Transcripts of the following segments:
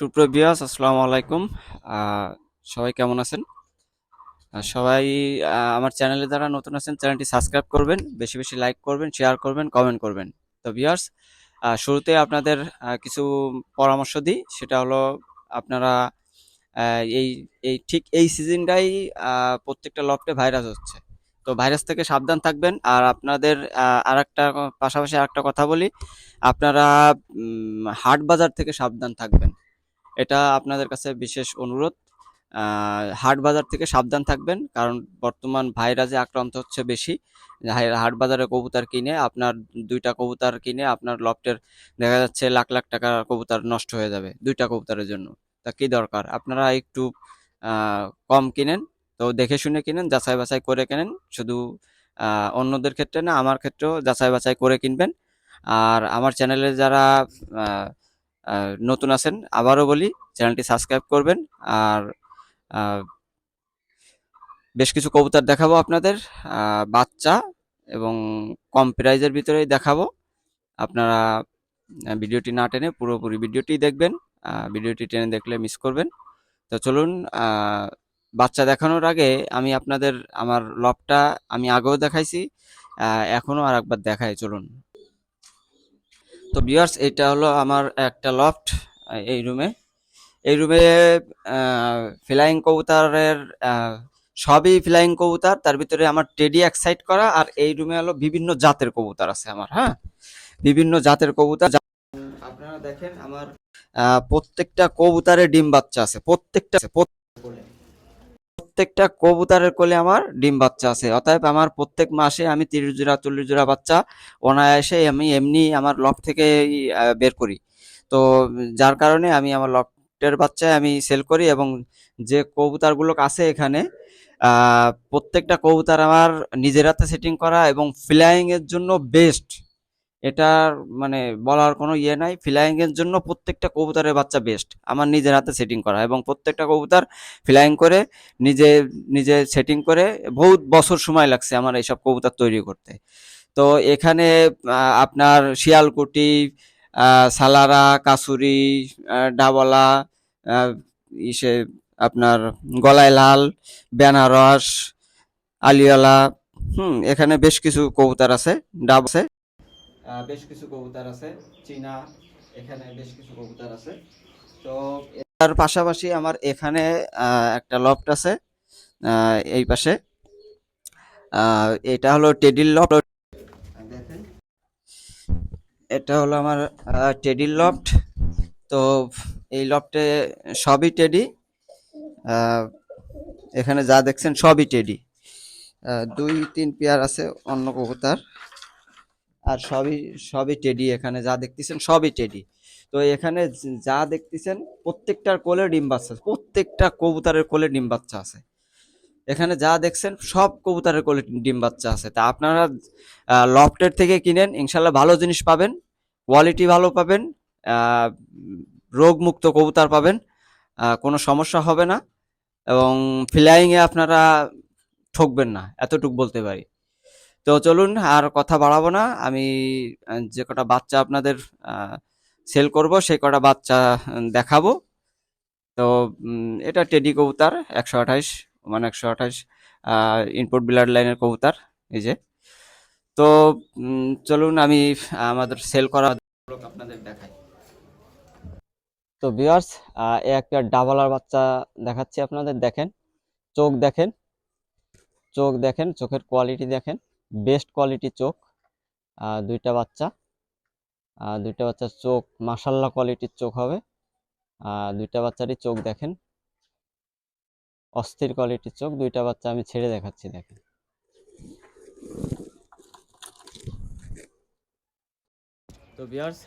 সুপ্রিয় বিয়াস আসসালামু আলাইকুম। সবাই কেমন আছেন? সবাই আমার চ্যানেলে যারা নতুন আছেন, চ্যানেলটি সাবস্ক্রাইব করবেন, বেশি বেশি লাইক করবেন, শেয়ার করবেন, কমেন্ট করবেন। তো বিয়ার্স শুরুতে আপনাদের কিছু পরামর্শ দিই। সেটা হলো আপনারা এই এই ঠিক এই সিজনটাই প্রত্যেকটা লফটে ভাইরাস হচ্ছে। তো ভাইরাস থেকে সাবধান থাকবেন। আর আপনাদের আর একটা পাশাপাশি আরেকটা কথা বলি। আপনারা হাট বাজার থেকে সাবধান থাকবেন। এটা আপনাদের কাছে বিশেষ অনুরোধ। হাট বাজার থেকে সাবধান থাকবেন, কারণ বর্তমান ভাইরাসে আক্রান্ত হচ্ছে বেশি হাট বাজারে কবুতর কিনে আপনার দুইটা কবুতর কিনে আপনার লফটের দেখা যাচ্ছে লাখ লাখ টাকার কবুতর নষ্ট হয়ে যাবে দুইটা কবুতরের জন্য। তা কি দরকার? আপনারা একটু কম কিনেন, তো দেখে শুনে কিনেন, যাচাই বাছাই করে কিনেন। শুধু অন্যদের ক্ষেত্রে না, আমার ক্ষেত্রেও যাচাই বাছাই করে কিনবেন। আর আমার চ্যানেলে যারা নতুন আছেন, আবারও বলি, চ্যানেলটি সাবস্ক্রাইব করবেন আর বেশ কিছু কবুতর দেখাবো আপনাদের বাচ্চা এবং কম প্রাইজের ভিতরেই দেখাবো। আপনারা ভিডিওটি না টেনে পুরোপুরি ভিডিওটি দেখবেন ভিডিওটি টেনে দেখলে মিস করবেন। তো চলুন বাচ্চা দেখানোর আগে আমি আপনাদের, আমার লবটা আমি আগেও দেখাইছি এখনও আর একবার দেখাই, চলুন। তো বিয়ার্স এটা হলো আমার একটা লফট এই রুমে এই রুমে ফ্লাইং কবুতরের সবই ফ্লাইং কবুতর, তার ভিতরে আমার টেডি এক সাইড করা, আর এই রুমে হলো বিভিন্ন জাতের কবুতর আছে আমার হ্যাঁ? বিভিন্ন জাতের কবুতর আপনারা দেখেন আমার প্রত্যেকটা কবুতরের ডিম বাচ্চা আছে, প্রত্যেকটা প্রত্যেকটা কবুতরের কোলে আমার ডিম বাচ্চা আছে। অতএব আমার প্রত্যেক মাসে আমি তিরিশ জোড়া, চল্লিশ জোড়া বাচ্চা অনায়াসে আমি এমনি আমার লফ থেকে বের করি। তো যার কারণে আমি আমার লফটের বাচ্চায় আমি সেল করি এবং যে কবুতরগুলো আছে এখানে প্রত্যেকটা কবুতর আমার নিজের হাতে সেটিং করা এবং ফ্লাইং এর জন্য বেস্ট এটার মানে বলার কোনো ইয়ে নাই। ফ্লাইং এর জন্য প্রত্যেকটা কবুতরের বাচ্চা বেস্ট আমার নিজের হাতে সেটিং করা এবং প্রত্যেকটা কবুতর ফ্লাইং করে নিজে নিজে সেটিং করে বহুত বছর সময় লাগছে আমার এইসব কবুতর তৈরি করতে। তো এখানে আপনার শিয়ালকুটি সালারা, কাসুরি ডাবলা ইসে আপনার গলায় লাল, বেনারস আলিয়ালা হুম, এখানে বেশ কিছু কবুতর আছে, ডাব আছে। বেশ কিছু কবুতর আছে। চীনা, এখানে বেশ কিছু কবুতর আছে। তো তার পাশাপাশি আমার এখানে একটা লফট আছে এই পাশে। এটা হলো টেডিল লফট এটা হলো আমার টেডিল লফট তো এই লফটে সবই টেডি এখানে যা দেখছেন সবই টেডি দুই, তিন পেয়ার আছে অন্য কবুতর। আর সবই সবই টেডি এখানে, যা দেখতেছেন সবই টেডি। তো এখানে যা দেখতেছেন, প্রত্যেকটার কোলে ডিম বাচ্চা আছে, প্রত্যেকটা কবুতরের কোলে ডিম বাচ্চা আছে। এখানে যা দেখছেন, সব কবুতরের কোলে ডিম বাচ্চা আছে। তা আপনারা লফটের থেকে কিনেন, ইনশাল্লাহ ভালো জিনিস পাবেন, কোয়ালিটি ভালো পাবেন রোগমুক্ত কবুতর পাবেন কোনো সমস্যা হবে না, এবং ফ্লাইংয়ে আপনারা ঠকবেন না, এতটুক বলতে পারি। তো চলুন আর কথা বাড়াবো না। আমি যে কটা বাচ্চা আপনাদের সেল করব, সেই কটা বাচ্চা দেখাবো। তো এটা টেডি কবুতর, একশো আঠাইশ মানে একশো আঠাইশ ইনপুট ব্লাড লাইনের কবুতার, এই যে। তো চলুন আমি, আমাদের সেল করা আপনাদের দেখাই। তো বিয়ার্স এ একটা ডাবলার বাচ্চা দেখাচ্ছি আপনাদের, দেখেন। চোখ দেখেন। চোখ দেখেন, চোখের কোয়ালিটি দেখেন। বেস্ট কোয়ালিটির চোখ দুইটা বাচ্চা দুইটা বাচ্চার চোখ মাসাল্লাহ কোয়ালিটির চোখ হবে দুইটা বাচ্চারই চোখ দেখেন, অস্থির কোয়ালিটির চোখ, দুইটা বাচ্চা আমি ছেড়ে দেখাচ্ছি, দেখেন। তো বিয়ার্স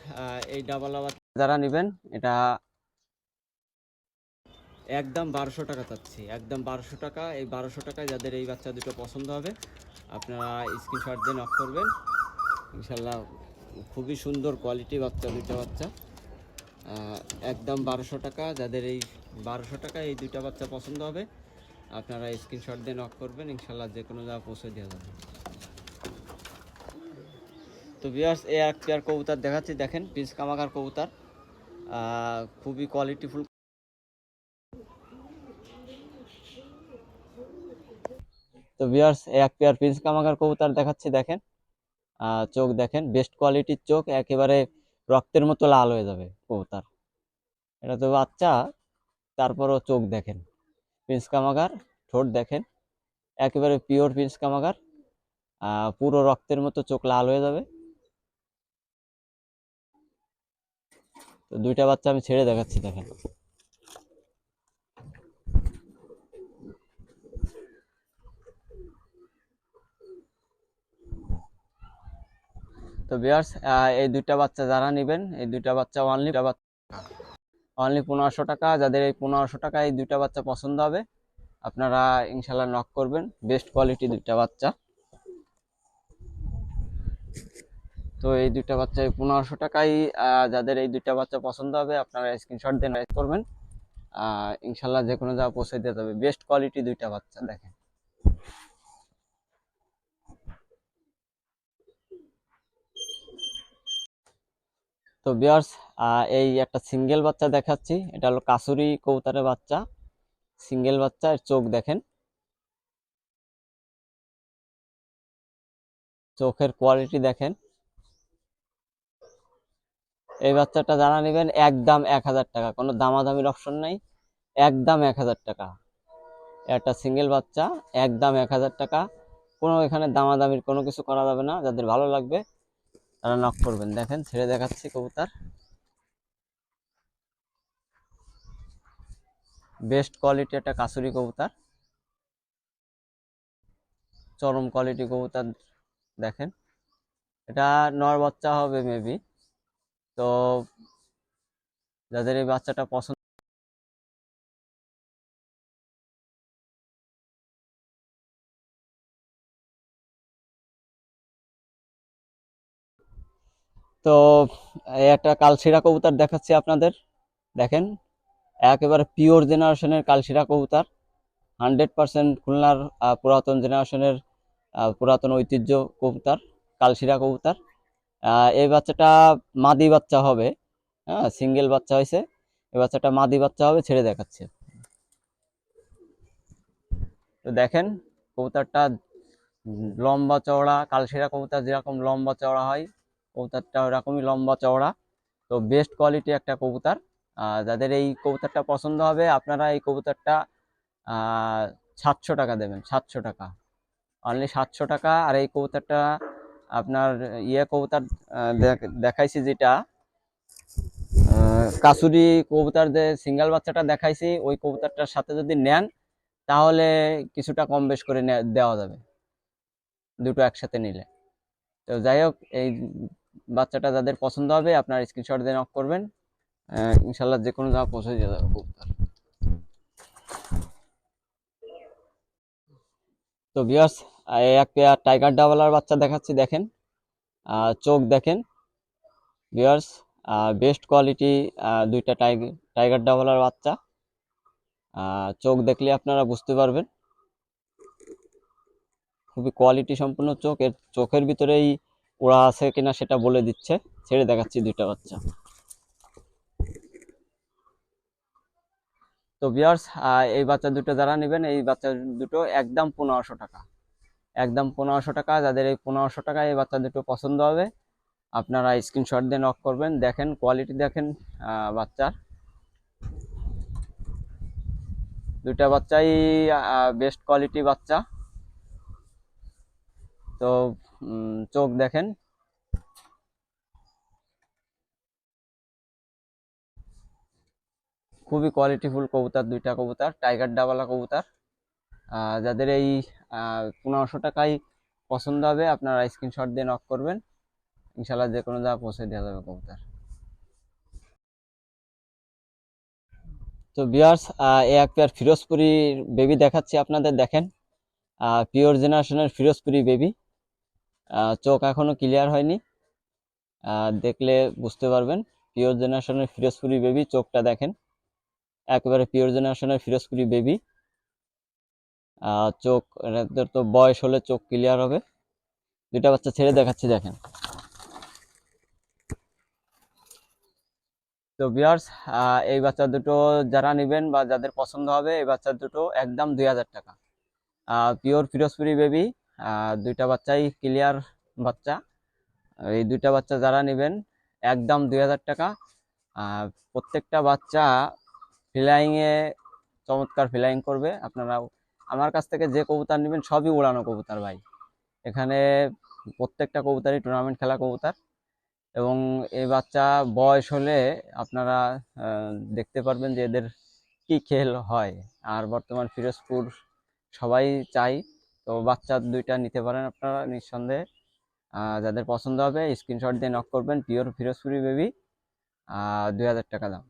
এই ডাবলা যারা নেবেন, এটা একদম বারোশো টাকা চাচ্ছি, একদম বারোশো টাকা, এই বারোশো টাকায় যাদের এই বাচ্চা দুটো পছন্দ হবে আপনারা স্ক্রিনশট দিয়ে নক করবেন। ইনশাল্লাহ খুবই সুন্দর কোয়ালিটি বাচ্চা দুটো বাচ্চা। একদম বারোশো টাকা, যাদের এই বারোশো টাকা এই দুইটা বাচ্চা পছন্দ হবে, আপনারা স্ক্রিনশট দিয়ে নক করবেন, ইনশাল্লাহ যে কোনো জায়গা পৌঁছে দেওয়া যাবে। তো বিয়ার্স এ এক পেয়ার কবুতর দেখাচ্ছি, দেখেন পিস কামাকার কবুতর। খুবই কোয়ালিটিফুল তো ভিউয়ার্স এক পেয়ার প্রিন্স কামাকার কবুতর দেখাচ্ছি, দেখেন। চোখ দেখেন বেস্ট কোয়ালিটির চোখ, একেবারে রক্তের মতো লাল হয়ে যাবে কবুতর। এটা তো বাচ্চা, তারপরও চোখ দেখেন। প্রিন্স কামাগার, ঠোঁট দেখেন, একেবারে পিওর প্রিন্স কামাকার পুরো রক্তের মতো চোখ লাল হয়ে যাবে। তো দুইটা বাচ্চা আমি ছেড়ে দেখাচ্ছি, দেখেন। তো বিয়ার্স এই দুইটা বাচ্চা যারা নেবেন, এই দুইটা বাচ্চা অনলি অনলি পনেরোশো টাকা। যাদের এই পনেরোশো টাকা এই দুইটা বাচ্চা পছন্দ হবে, আপনারা ইনশাল্লাহ নক করবেন। বেস্ট কোয়ালিটি দুইটা বাচ্চা। তো এই দুইটা বাচ্চা পনেরোশো টাকাই যাদের এই দুইটা বাচ্চা পছন্দ হবে, আপনারা স্ক্রিনশট রাইট করবেন। ইনশাল্লাহ যে কোনো জায়গা পৌঁছে দিয়ে যাবে বেস্ট কোয়ালিটি দুইটা বাচ্চা, দেখেন। তো বিয়ার্স এই একটা সিঙ্গেল বাচ্চা দেখাচ্ছি। এটা হলো কাসুরি কবুতরের বাচ্চা। সিঙ্গেল বাচ্চা, এর চোখ দেখেন। চোখের কোয়ালিটি দেখেন। এই বাচ্চাটা যারা নেবেন, একদম এক হাজার টাকা। কোনো দামাদামির অপশন নাই। একদম এক হাজার টাকা। একটা সিঙ্গেল বাচ্চা, একদম এক হাজার টাকা। কোনো এখানে দামাদামির কোনো কিছু করা যাবে না। যাদের ভালো লাগবে তারা নক করবেন। দেখেন, ছেড়ে দেখাচ্ছি কবুতর। বেস্ট কোয়ালিটি একটা কাসুরি কবুতর। চরম কোয়ালিটি কবুতর, দেখেন। এটা নর বাচ্চা হবে মেবি তো, যাদের এই বাচ্চাটা পছন্দ তো একটা কালশিরা কবুতর দেখাচ্ছি আপনাদের। দেখেন, একেবারে পিওর জেনারেশনের কালশিরা কবুতর। হান্ড্রেড পার্সেন্ট খুলনার পুরাতন জেনারেশনের পুরাতন ঐতিহ্য কবুতর, কালশিরা কবুতর। এই বাচ্চাটা মাদি বাচ্চা হবে। হ্যাঁ সিঙ্গেল বাচ্চা হয়েছে। এই বাচ্চাটা মাদি বাচ্চা হবে, ছেড়ে দেখাচ্ছে। তো দেখেন, কবুতরটা লম্বা চওড়া, কালশিরা কবুতর যেরকম লম্বা চওড়া হয় কবুতরটা ওরকমই লম্বা চওড়া। তো বেস্ট কোয়ালিটি একটা কবুতর। যাদের এই কবুতরটা পছন্দ হবে, আপনারা এই কবুতরটা সাতশো টাকা দেবেন, সাতশো টাকা। অনলি সাতশো টাকা। আর এই কবুতরটা আপনার ইয়ে কবুতর দেখ- দেখাইছি যেটা কাসুরি কবুতর যে সিঙ্গেল বাচ্চাটা দেখাইছি, ওই কবুতরটার সাথে যদি নেন, তাহলে কিছুটা কম বেশ করে দেওয়া যাবে। দুটো একসাথে নিলে। তো যাই হোক, এই বাচ্চাটা যাদের পছন্দ হবে, আপনার স্ক্রিনশট দিয়ে নক করবেন। ইনশাল্লাহ যে কোনো জায়গা পৌঁছে যাবে কবুতর। তো ভিউয়ার্স এক পেয়ার টাইগার ডাবলার বাচ্চা দেখাচ্ছি, দেখেন। চোখ দেখেন। বিয়ার্স বেস্ট কোয়ালিটি দুইটা টাইগার ডাবলার বাচ্চা। চোখ দেখলে আপনারা বুঝতে পারবেন। খুবই কোয়ালিটি সম্পূর্ণ চোখ। এর চোখের ভিতরেই ওরা আছে কিনা সেটা বলে দিচ্ছে। ছেড়ে দেখাচ্ছি দুইটা বাচ্চা। তো বিয়ার্স এই বাচ্চা দুটো যারা নেবেন, এই বাচ্চা দুটো একদম পনেরোশো টাকা। একদম পনেরোশো টাকা। যাদের এই পনেরোশো টাকায় এই বাচ্চা দুটো পছন্দ হবে, আপনারা স্ক্রিনশট দিয়ে নক করবেন। দেখেন কোয়ালিটি দেখেন বাচ্চার। দুইটা বাচ্চাই বেস্ট কোয়ালিটি বাচ্চা। তো চোখ দেখেন। খুবই কোয়ালিটিফুল কবুতর, দুইটা কবুতর টাইগার ডাবালা কবুতর। যাদের এই পনেরোশো টাকায় পছন্দ হবে, আপনারা স্ক্রিনশট দিয়ে নক করবেন। ইনশাল্লাহ যে কোনো জায়গা পৌঁছে দেওয়া যাবে কবুতর। তো বিয়ার্স এ এক পেয়ার ফিরোজপুরি বেবি দেখাচ্ছি আপনাদের, দেখেন। পিওর জেনারেশনের ফিরোজপুরি বেবি চোখ এখনও ক্লিয়ার হয়নি। দেখলে বুঝতে পারবেন পিওর জেনারেশনের ফিরোজপুরি বেবি চোখটা দেখেন। একেবারে পিওর জেনারেশনের ফিরোজপুরি বেবি চোখ, এদের তো বয়স হলে চোখ ক্লিয়ার হবে। দুটা বাচ্চা ছেড়ে দেখাচ্ছি, দেখেন। তো বিয়ার্স এই বাচ্চা দুটো যারা নেবেন বা যাদের পছন্দ হবে, এই বাচ্চা দুটো একদম দুই হাজার টাকা। পিওর ফিরোজপুরি বেবি দুইটা বাচ্চাই ক্লিয়ার বাচ্চা। এই দুইটা বাচ্চা যারা নেবেন, একদম দুই হাজার টাকা। আর প্রত্যেকটা বাচ্চা ফ্লাইংয়ে চমৎকার ফ্লাইং করবে। আপনারা, আমার কাছ থেকে যে কবুতর নেবেন, সবই উড়ানো কবুতর ভাই। এখানে প্রত্যেকটা কবুতরই টুর্নামেন্ট খেলা কবুতর। এবং এই বাচ্চা বয়স হলে আপনারা দেখতে পারবেন যে এদের কি খেল হয়। আর বর্তমান ফিরোজপুর সবাই চাই তো বাচ্চা দুইটা নিতে পারেন আপনারা নিঃসন্দেহে। যাদের পছন্দ হবে স্ক্রিনশট দিয়ে নক করবেন পিওর ফিরোজপুরি বেবি দুই হাজার টাকা দাম।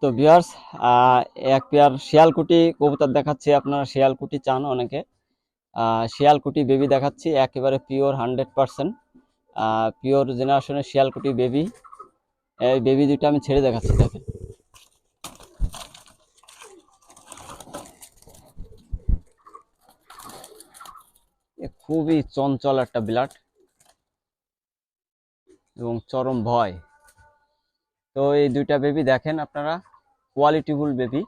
তো বিয়ার্স এক পেয়ার শিয়ালকুটি কবুতর দেখাচ্ছি, আপনারা শিয়ালকুটি চান অনেকে। শিয়ালকুটি বেবি দেখাচ্ছি, একেবারে পিওর হান্ড্রেড পার্সেন্ট পিওর জেনারেশনের শিয়ালকুটি বেবি এই বেবি দুইটা আমি ছেড়ে দেখাচ্ছি, দেখেন এ খুবই চঞ্চল একটা ব্লাড এবং চরম ভয়। তো এই দুইটা বেবি দেখেন আপনারা কোয়ালিটিফুল বেবি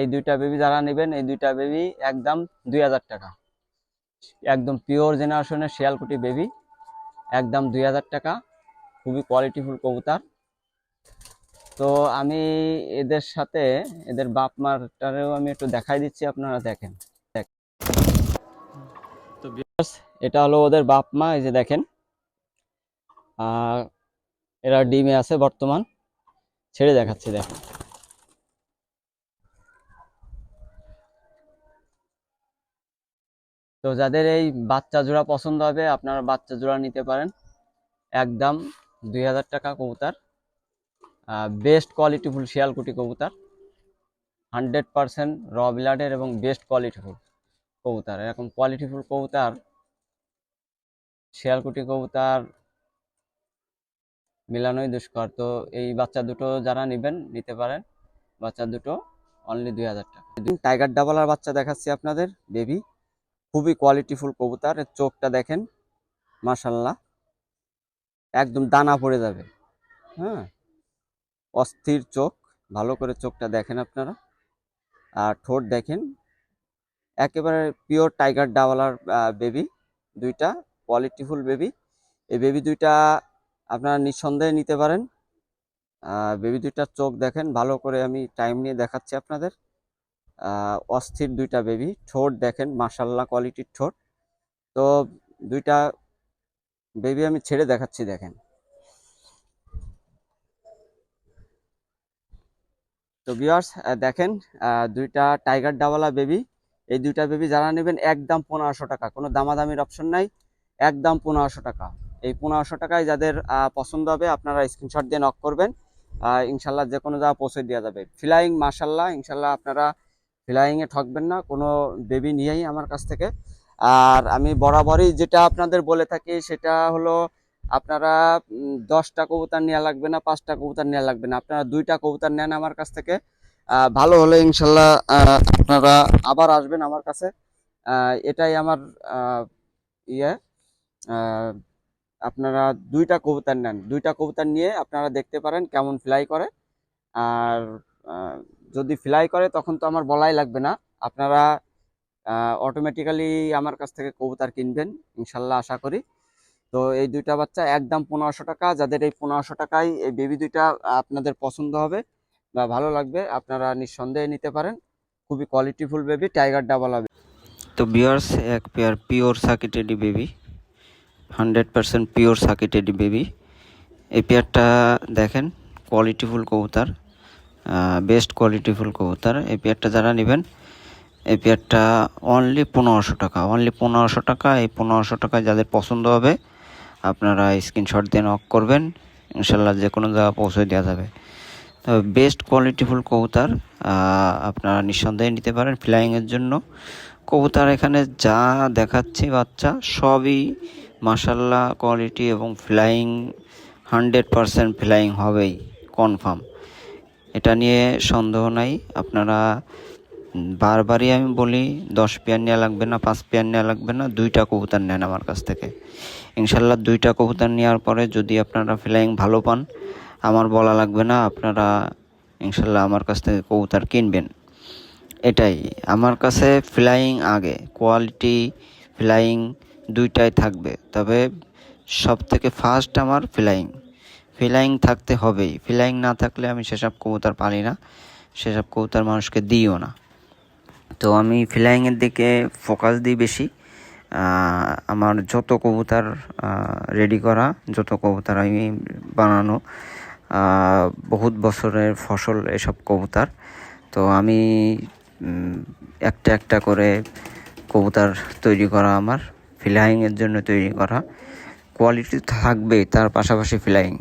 এই দুইটা বেবি যারা নেবেন, এই দুইটা বেবি একদম দুই হাজার টাকা। একদম পিওর জেনারেশনের শিয়ালকুটি বেবি একদম দুই হাজার টাকা। খুবই কোয়ালিটিফুল কবুতর। তো আমি এদের সাথে, এদের বাপ মারটারেও আমি একটু দেখাই দিচ্ছি, আপনারা দেখেন। দেখ। তো এটা হলো ওদের বাপ মা, এই যে দেখেন। আর এরা ডিমে আছে বর্তমান। ছেড়ে দেখাচ্ছি, দেখেন। তো যাদের এই বাচ্চা জোড়া পছন্দ হবে, আপনারা বাচ্চা জোড়া নিতে পারেন। একদম দুই হাজার টাকা কবুতর। বেস্ট কোয়ালিটিফুল শিয়ালকুটি কবুতর। হান্ড্রেড পারসেন্ট র ব্লাডের এবং বেস্ট কোয়ালিটিফুল কবুতর, এরকম কোয়ালিটিফুল কবুতর, শিয়ালকুটি কবুতর, মিলানোই দুষ্কর। তো এই বাচ্চা দুটো যারা নেবেন, নিতে পারেন। বাচ্চা দুটো অনলি দুই হাজার টাকা। টাইগার ডাবলার বাচ্চা দেখাচ্ছি আপনাদের বেবি খুবই কোয়ালিটিফুল কবুতর, এর চোখটা দেখেন মাশাল্লাহ একদম দানা পড়ে যাবে। হ্যাঁ। অস্থির চোখ, ভালো করে চোখটা দেখেন আপনারা। আর ঠোঁট দেখেন একেবারে পিওর টাইগার ডাওয়ালার বেবি দুইটা কোয়ালিটিফুল বেবি এই বেবি দুইটা আপনারা নিঃসন্দেহে নিতে পারেন। বেবি দুইটার চোখ দেখেন, ভালো করে আমি টাইম নিয়ে দেখাচ্ছি আপনাদের। অস্থির দুইটা বেবি ঠোঁট দেখেন মাশাল্লাহ কোয়ালিটির ঠোঁট। তো দুইটা বেবি আমি ছেড়ে দেখাচ্ছি, দেখেন। তো ভিউয়ার্স দেখেন দুইটা টাইগার ডাওয়ালা বেবি এই দুইটা বেবি যারা নেবেন একদম পনেরোশো টাকা। কোনো দামাদামির অপশন নাই, একদম পনেরোশো টাকা। এই পনেরোশো টাকায় যাদের পছন্দ হবে আপনারা স্ক্রিনশট দিয়ে নক করবেন। ইনশাল্লাহ যে কোনো জায়গা পৌঁছে দেওয়া যাবে। ফ্লাইং মাশাল্লাহ, ইনশাল্লাহ আপনারা ফ্লাইংয়ে ঠকবেন না। কোনো বেবি নিয়েই আমার কাছ থেকে। আর আমি বরাবরই যেটা আপনাদের বলে থাকি, সেটা হলো আপনারা দশটা কবুতর নেওয়া লাগবে না, পাঁচটা কবুতর নেওয়া লাগবে না। আপনারা দুইটা কবুতর নেন আমার কাছ থেকে। ভালো হলে ইনশাল্লাহ আপনারা আবার আসবেন আমার কাছে। এটাই আমার ইয়ে। আপনারা দুইটা কবুতর নেন। দুইটা কবুতর নিয়ে আপনারা দেখতে পারেন কেমন ফ্লাই করে। আর যদি ফ্লাই করে তখন তো আমার বলাই লাগবে না। আপনারা অটোমেটিক্যালি আমার কাছ থেকে কবুতর কিনবেন, ইনশাল্লাহ আশা করি। তো এই দুইটা বাচ্চা একদম পনেরোশো টাকা। যাদের এই পনেরোশো টাকায় এই বেবি দুইটা আপনাদের পছন্দ হবে বা ভালো লাগবে, আপনারা নিঃসন্দেহে নিতে পারেন। খুবই কোয়ালিটিফুল বেবি টাইগার ডাবল হবে। তো বিয়ার্স এক পেয়ার পিওর সাকিটেডি বেবি হান্ড্রেড পার্সেন্ট পিওর সাকিটেডি বেবি এই পেয়ারটা দেখেন কোয়ালিটিফুল কবুতর বেস্ট কোয়ালিটিফুল কবুতর। এই পেয়ারটা যারা নেবেন, এই পেয়ারটা অনলি পনেরোশো টাকা। অনলি পনেরোশো টাকা, এই পনেরোশো টাকায় যাদের পছন্দ হবে, আপনারা স্ক্রিনশট দিয়ে নক করবেন। ইনশাল্লাহ যে কোনো জায়গা পৌঁছে দেওয়া যাবে। বেস্ট কোয়ালিটিফুল কবুতর আপনারা নিঃসন্দেহে নিতে পারেন ফ্লাইংয়ের জন্য। কবুতর এখানে যা দেখাচ্ছি বাচ্চা, সবই মাসাল্লাহ কোয়ালিটি এবং ফ্লাইং হান্ড্রেড পারসেন্ট ফ্লাইং হবেই কনফার্ম এটা নিয়ে সন্দেহ নাই, আপনারা বারবারই আমি বলি, দশ পেয়ার নেওয়া লাগবে না, পাঁচ পেয়ার নেওয়া লাগবে না, দুইটা কবুতর নেন আমার কাছ থেকে। ইনশাল্লাহ দুইটা কবুতর নেওয়ার পরে যদি আপনারা ফ্লাইং ভালো পান আমার বলা লাগবে না, আপনারা ইনশাল্লাহ আমার কাছ থেকে কবুতর কিনবেন। এটাই, আমার কাছে ফ্লাইং আগে কোয়ালিটি ফ্লাইং দুইটাই থাকবে, তবে সব থেকে ফার্স্ট আমার ফ্লাইং ফ্লাইং থাকতে হবেই ফ্লাইং না থাকলে আমি সেসব কবুতর পালি না, সেসব কবুতর মানুষকে দিইও না। তো আমি ফ্লাইংয়ের দিকে ফোকাস দিই বেশি আমার যত কবুতর রেডি করা, যত কবুতর আমি বানানো বহুত বছরের ফসল এসব কবুতার। তো আমি একটা একটা করে কবুতার তৈরি করা আমার ফ্লাইংয়ের জন্য তৈরি করা। কোয়ালিটি থাকবেই, তার পাশাপাশি ফ্লাইং।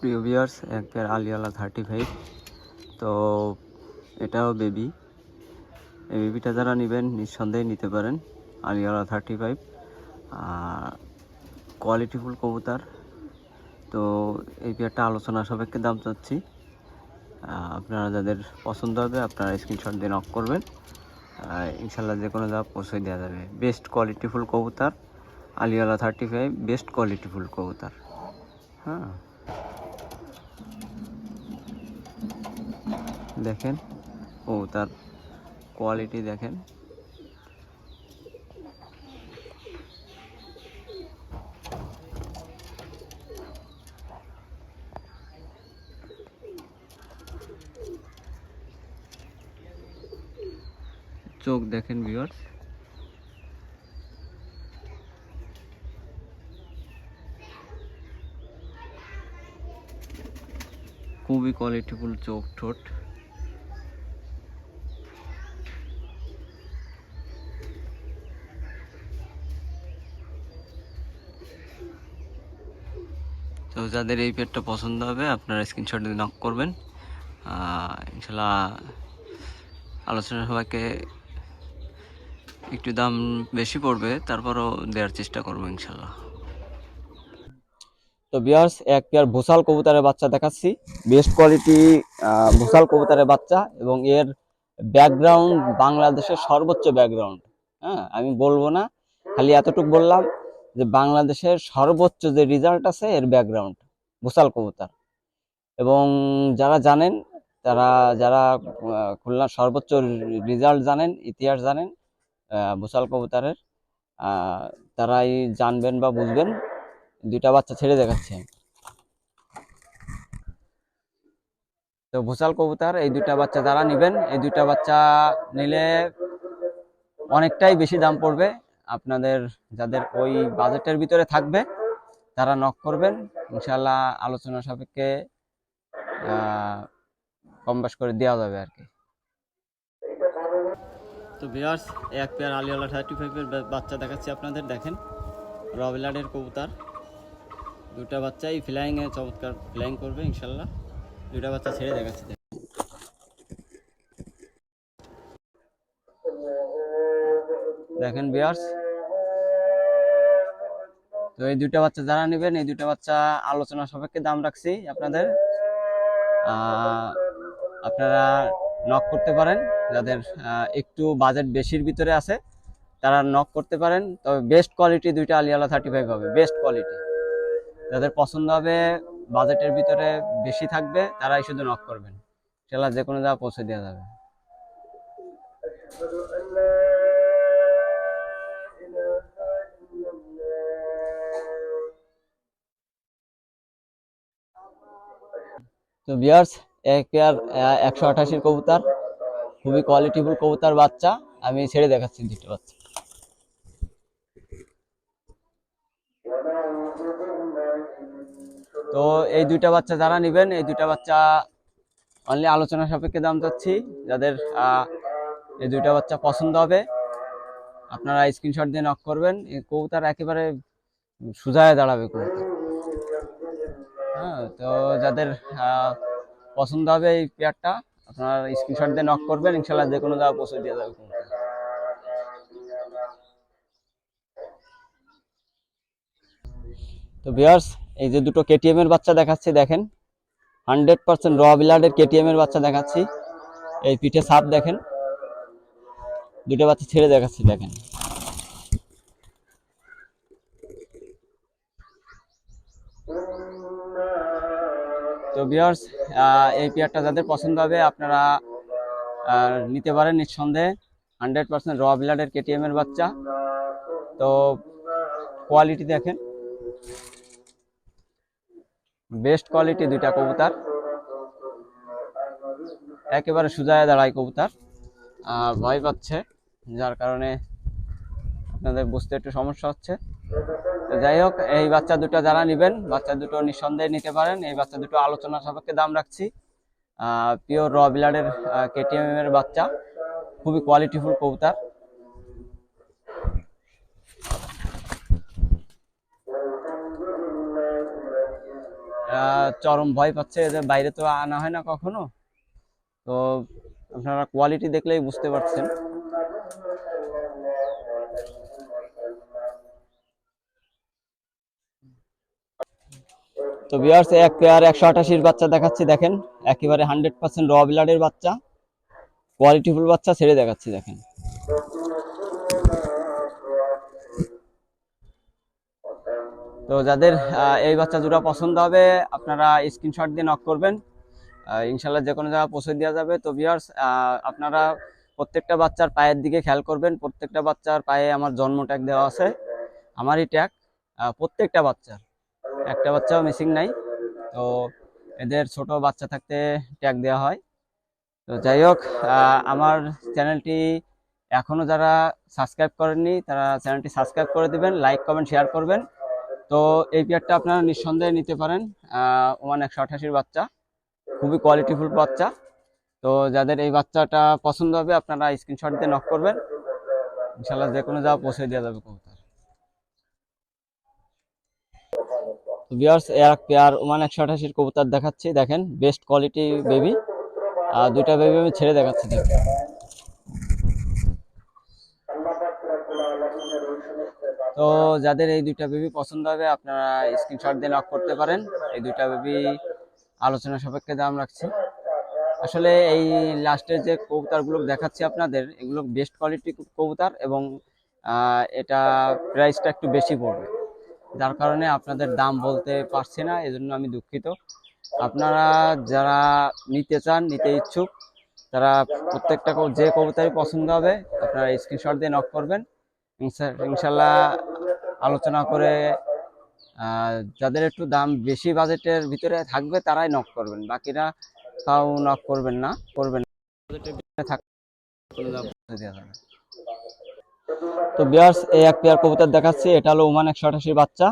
প্রিয় এক পেয়ার আলিয়ালা থার্টি ফাইভ তো এটাও বেবি এই বেবিটা যারা নেবেন নিঃসন্দেহে নিতে পারেন। আলিয়ালা থার্টি ফাইভ আর কোয়ালিটিফুল কবুতর। তো এই পেয়ারটা আলোচনা সাপেক্ষে দাম চাচ্ছি। আপনারা যাদের পছন্দ হবে আপনারা স্ক্রিনশট দিয়ে নক করবেন। ইনশাল্লাহ যে কোনো জায়গা পৌঁছে দেওয়া যাবে। বেস্ট কোয়ালিটিফুল কবুতর। আলিয়ালা থার্টি ফাইভ বেস্ট কোয়ালিটিফুল কবুতর। হ্যাঁ। দেখেন। ও, তার কোয়ালিটি দেখেন। চোখ দেখেন ভিউয়ার্স খুবই কোয়ালিটিফুল চোখ ঠোঁট। যাদের এই পেটটা পছন্দ হবে, আপনারা স্ক্রিনশট দিয়ে নক করবেন। ইনশাল্লাহ আলোচনা সবাইকে একটু দাম বেশি পড়বে, তারপরও দেওয়ার চেষ্টা করব ইনশাল্লাহ। তো বিয়ার্স এক পেয়ার ভোসাল কবুতরের বাচ্চা দেখাচ্ছি। বেস্ট কোয়ালিটি ভোসাল কবুতরের বাচ্চা এবং এর ব্যাকগ্রাউন্ড বাংলাদেশের সর্বোচ্চ ব্যাকগ্রাউন্ড হ্যাঁ আমি বলব না, খালি এতটুকু বললাম যে বাংলাদেশের সর্বোচ্চ যে রেজাল্ট আছে এর ব্যাকগ্রাউন্ড ভোসাল কবুতর। এবং যারা জানেন, তারা, যারা খুলনার সর্বোচ্চ রেজাল্ট জানেন, ইতিহাস জানেন ভোসাল কবুতরের তারাই জানবেন বা বুঝবেন। দুইটা বাচ্চা ছেড়ে দেখাচ্ছে। তো ভোসাল কবুতর, এই দুইটা বাচ্চা যারা নেবেন, এই দুইটা বাচ্চা নিলে অনেকটাই বেশি দাম পড়বে। আপনাদের যাদের ওই বাজেটের ভিতরে থাকবে, তারা নক করবেন। ইনশাল্লাহ আলোচনা সাপেক্ষে কম বেশ করে দেওয়া যাবে আর কি। তো বিয়ার্স এক পেয়ার আলিওলা থার্টি ফাইভের বাচ্চা দেখাচ্ছি আপনাদের, দেখেন। রবিলাডের কবুতার। দুটা বাচ্চাই ফ্লাইং এ চমৎকার ফ্লাইং করবে ইনশাল্লাহ দুটা বাচ্চা ছেড়ে দেখাচ্ছি। দেখেন বিয়ার্স তো এই দুইটা বাচ্চা যারা নেবেন, এই দুইটা বাচ্চা আলোচনা সাপেক্ষে দাম রাখছি আপনাদের। আপনারা নক করতে পারেন, যাদের একটু বাজেট বেশির ভিতরে আছে, তারা নক করতে পারেন। তবে বেস্ট কোয়ালিটি দুইটা আলিয়ালা থার্টি ফাইভ হবে বেস্ট কোয়ালিটি যাদের পছন্দ হবে বাজেটের ভিতরে বেশি থাকবে, তারাই শুধু নক করবেন। সেলা যে কোনো জায়গা পৌঁছে দেওয়া যাবে। তো বিয়ার্স এক পেয়ার একশো আঠাশির কবুতর, খুবই কোয়ালিটিফুল কবুতর বাচ্চা, আমি ছেড়ে দেখাচ্ছি দুটো বাচ্চা। তো এই দুইটা বাচ্চা যারা নেবেন, এই দুইটা বাচ্চা অনলি আলোচনা সাপেক্ষে দাম চাচ্ছি, যাদের এই দুইটা বাচ্চা পছন্দ হবে, আপনারা স্ক্রিনশট দিয়ে নক করবেন, এই কবুতর একেবারে সুজায় দাঁড়াবে কবুতর হ্যাঁ তো যাদের পছন্দ হবে এই পেয়ারটা, আপনারা স্ক্রিনশট দিয়ে নক করবেন, ইনশাল্লাহ যে কোনো জায়গা পৌঁছে দিয়ে যাবে তো ভিউয়ার্স এই যে দুটো কেটিএম এর বাচ্চা দেখাচ্ছি, দেখেন। হান্ড্রেড পার্সেন্ট র বিলার্ডের কেটিএম এর বাচ্চা দেখাচ্ছি। এই পিঠে সাপ দেখেন। দুটো বাচ্চা ছেড়ে দেখাচ্ছি, দেখেন। তো বিয়ার্স এই পেয়ারটা যাদের পছন্দ হবে, আপনারা নিতে পারেন নিঃসন্দেহে। হান্ড্রেড পার্সেন্ট র ব্লাডের কেটিএম এর বাচ্চা। তো কোয়ালিটি দেখেন। বেস্ট কোয়ালিটি দুইটা কবুতর। একেবারে সুজায় দাঁড়ায় কবুতর। ভয় পাচ্ছে, যার কারণে আপনাদের বুঝতে একটু সমস্যা হচ্ছে। যাই হোক, এই বাচ্চা দুটো যারা নেবেন, বাচ্চা দুটো নিঃসন্দেহে নিতে পারেন। এই বাচ্চা দুটো আলোচনা সাপেক্ষে দাম রাখছি। পিওর র কেটিএম এর বাচ্চা। খুবই কোয়ালিটিফুল কবুতর। চরম ভয় পাচ্ছে এদের বাইরে তো আনা হয় না কখনো। তো আপনারা কোয়ালিটি দেখলেই বুঝতে পারছেন। তো বিয়ার্স এক পেয়ার একশো আটাশির বাচ্চা দেখাচ্ছি, দেখেন। একেবারে হান্ড্রেড পার্সেন্ট র ব্লাডের বাচ্চা। কোয়ালিটিফুল বাচ্চা, ছেড়ে দেখাচ্ছি, দেখেন। তো যাদের এই বাচ্চা জোড়া পছন্দ হবে, আপনারা স্ক্রিনশট দিয়ে নক করবেন। ইনশাল্লাহ যে কোনো জায়গায় পৌঁছে দেওয়া যাবে। তো বিয়ার্স আপনারা প্রত্যেকটা বাচ্চার পায়ের দিকে খেয়াল করবেন। প্রত্যেকটা বাচ্চার পায়ে আমার জন্ম ট্যাগ দেওয়া আছে। আমারই ট্যাগ প্রত্যেকটা বাচ্চার। একটা বাচ্চাও মিসিং নাই। তো এদের ছোট বাচ্চা থাকতে ট্যাগ দেওয়া হয়। তো যাই হোক আমার চ্যানেলটি এখনও যারা সাবস্ক্রাইব করেননি, তারা চ্যানেলটি সাবস্ক্রাইব করে দিবেন লাইক কমেন্ট শেয়ার করবেন। তো এই পেয়ারটা আপনারা নিঃসন্দেহে নিতে পারেন ওমান একশো আঠাশির বাচ্চা। খুবই কোয়ালিটিফুল বাচ্চা। তো যাদের এই বাচ্চাটা পছন্দ হবে, আপনারা স্ক্রিনশট দিয়ে নক করবেন। ইনশাল্লাহ যে কোনো জায়গা পৌঁছে দেওয়া যাবে কবুতর। ভিউয়ার্স এক পেয়ার ওমান একশো আঠাশির কবুতর দেখাচ্ছি, দেখেন বেস্ট কোয়ালিটি বেবি আর দুইটা বেবি আমি ছেড়ে দেখাচ্ছি। তো যাদের এই দুইটা বেবি পছন্দ হবে, আপনারা স্ক্রিনশট দিয়ে নক করতে পারেন। এই দুইটা বেবি আলোচনা সাপেক্ষে দাম রাখছি। আসলে এই লাস্টের যে কবুতরগুলো দেখাচ্ছি আপনাদের, এগুলো বেস্ট কোয়ালিটি কবুতার এবং এটা প্রাইসটা একটু বেশি পড়বে। যার কারণে আপনাদের দাম বলতে পারছি না, এজন্য আমি দুঃখিত। আপনারা যারা নিতে চান, নিতে ইচ্ছুক, তারা প্রত্যেকটা যে কবুতরই পছন্দ হবে, আপনারা স্ক্রিনশট দিয়ে নক করবেন। ইনশাল্লাহ আলোচনা করে যাদের একটু দাম বেশি বাজেটের ভিতরে থাকবে, তারাই নক করবেন। বাকিরা তাও নক করবেন না, করবেন তো বিয়ার্স এই এক পেয়ার কবুতর দেখাচ্ছি এটা হলো ওমান একশো আঠাশি বাচ্চা।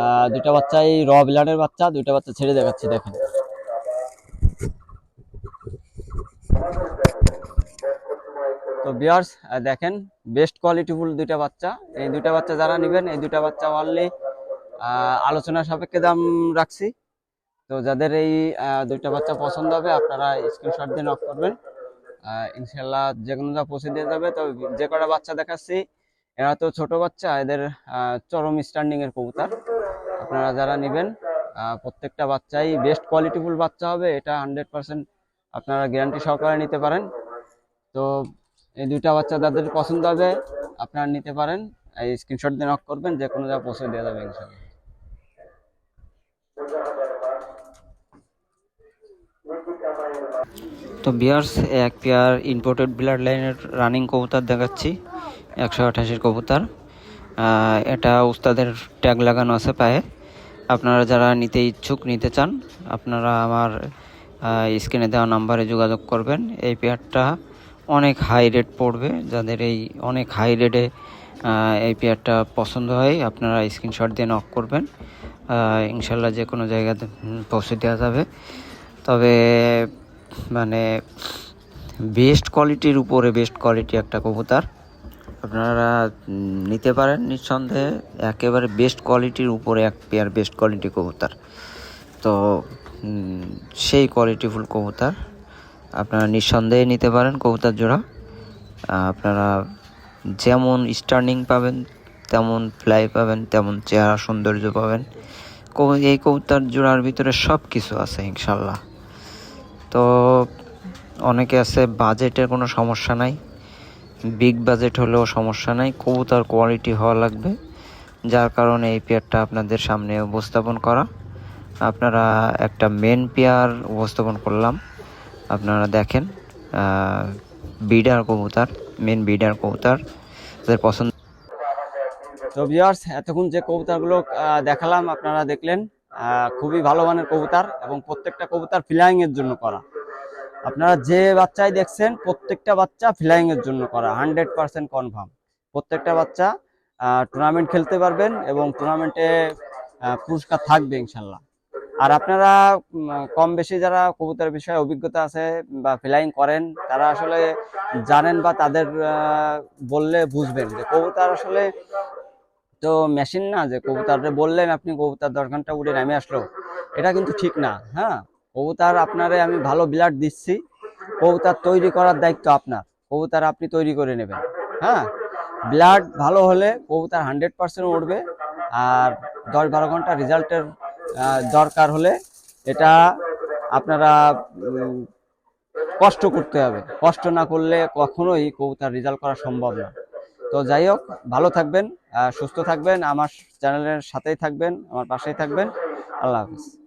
আহ, বাচ্চা এই র বিলাডের বাচ্চা দুইটা বাচ্চা ছেড়ে দেখাচ্ছি দেখেন। তো বিয়ার্স দেখেন বেস্ট কোয়ালিটিফুল দুইটা বাচ্চা। এই দুইটা বাচ্চা যারা নেবেন এই দুইটা বাচ্চা অনলি আলোচনা সাপেক্ষে দাম রাখছি। তো যাদের এই দুইটা বাচ্চা পছন্দ হবে আপনারা স্ক্রিনশট দিয়ে নক করবেন। ইনশাল্লাহ যে কোনো যা পৌঁছে দিয়ে যাবে। তো যে কটা বাচ্চা দেখাচ্ছি, এরা তো ছোট বাচ্চা, এদের চরম স্ট্যান্ডিং এর কবুতর। আপনারা যারা নেবেন প্রত্যেকটা বাচ্চাই বেস্ট কোয়ালিটিফুল বাচ্চা হবে, এটা হান্ড্রেড পার্সেন্ট আপনারা গ্যারান্টি সহকারে নিতে পারেন। তো এই দুইটা বাচ্চা যাদের পছন্দ হবে, আপনারা নিতে পারেন। এই স্ক্রিনশট দিয়ে নক করবেন যে কোনো জায়গায় পৌঁছে দেওয়া যাবে ইনশাল্লাহ তো বিয়ার্স, এক পেয়ার ইম্পোর্টেড ব্লাড লাইনের রানিং কবুতর দেখাচ্ছি, একশো আঠাশির কবুতর। এটা উস্তাদের ট্যাগ লাগানো আছে পায়ে। আপনারা যারা নিতে ইচ্ছুক, নিতে চান, আপনারা আমার স্ক্রিনে দেওয়া নাম্বারে যোগাযোগ করবেন। এই পেয়ারটা অনেক হাই রেট পড়বে। যাদের এই অনেক হাই রেটে এই পেয়ারটা পছন্দ হয়, আপনারা স্ক্রিনশট দিয়ে নক করবেন। ইনশাল্লাহ যে কোনো জায়গাতে পৌঁছে দেওয়া যাবে। তবে মানে বেস্ট কোয়ালিটির উপরে বেস্ট কোয়ালিটি একটা কবুতর। আপনারা নিতে পারেন নিঃসন্দেহে। একেবারে বেস্ট কোয়ালিটির উপরে এক পেয়ার বেস্ট কোয়ালিটি কবুতর। তো সেই কোয়ালিটিফুল কবুতর। আপনারা নিঃসন্দেহে নিতে পারেন কবুতর জোড়া। আপনারা যেমন স্টার্নিং পাবেন, তেমন ফ্লাই পাবেন, তেমন চেহারা সৌন্দর্য পাবেন। এই কবুতর জোড়ার ভিতরে সব কিছু আছে, ইনশাল্লাহ। তো অনেকে আছে বাজেটের কোনো সমস্যা নাই। বিগ বাজেট হলেও সমস্যা নাই, কবুতর কোয়ালিটি হওয়া লাগবে। যার কারণে এই পেয়ারটা আপনাদের সামনে উপস্থাপন করা। আপনারা একটা মেন পেয়ার উপস্থাপন করলাম। আপনারা দেখেন বিডার কবুতর মেন বিডার কবুতর, যাদের পছন্দ তো ভিউয়ার্স এতক্ষণ যে কবুতরগুলো দেখালাম, আপনারা দেখলেন। খুবই ভালো মানের কবুতর এবং প্রত্যেকটা কবুতর ফ্লাইং এর জন্য করা। আপনারা যে বাচ্চাই দেখছেন, প্রত্যেকটা বাচ্চা ফ্লাইং এর জন্য করা হান্ড্রেড পার্সেন্ট কনফার্ম প্রত্যেকটা বাচ্চা টুর্নামেন্ট খেলতে পারবেন এবং টুর্নামেন্টে পুরস্কার থাকবে ইনশাল্লাহ আর আপনারা কম বেশি যারা কবুতরের বিষয়ে অভিজ্ঞতা আছে বা ফ্লাইং করেন, তারা আসলে জানেন বা তাদের বললে বুঝবেন যে কবুতর আসলে তো মেশিন না যে কবুতরে বললেন আপনি, কবুতর দশ ঘণ্টা উড়ে নেমে আসলো, এটা কিন্তু ঠিক না হ্যাঁ? কবুতার আপনারে আমি ভালো ব্লাড দিচ্ছি, কবুতর তৈরি করার দায়িত্ব আপনার, কবুতর আপনি তৈরি করে নেবেন হ্যাঁ? ব্লাড ভালো হলে কবুতার হান্ড্রেড পার্সেন্ট উঠবে আর দশ বারো ঘণ্টা রেজাল্টের দরকার হলে এটা আপনারা কষ্ট করতে হবে, কষ্ট না করলে কখনোই কবুতার রেজাল্ট করা সম্ভব না। তো যাই হোক, ভালো থাকবেন সুস্থ থাকবেন আমার চ্যানেলের সাথেই থাকবেন আমার পাশেই থাকবেন। আল্লাহ হাফিজ।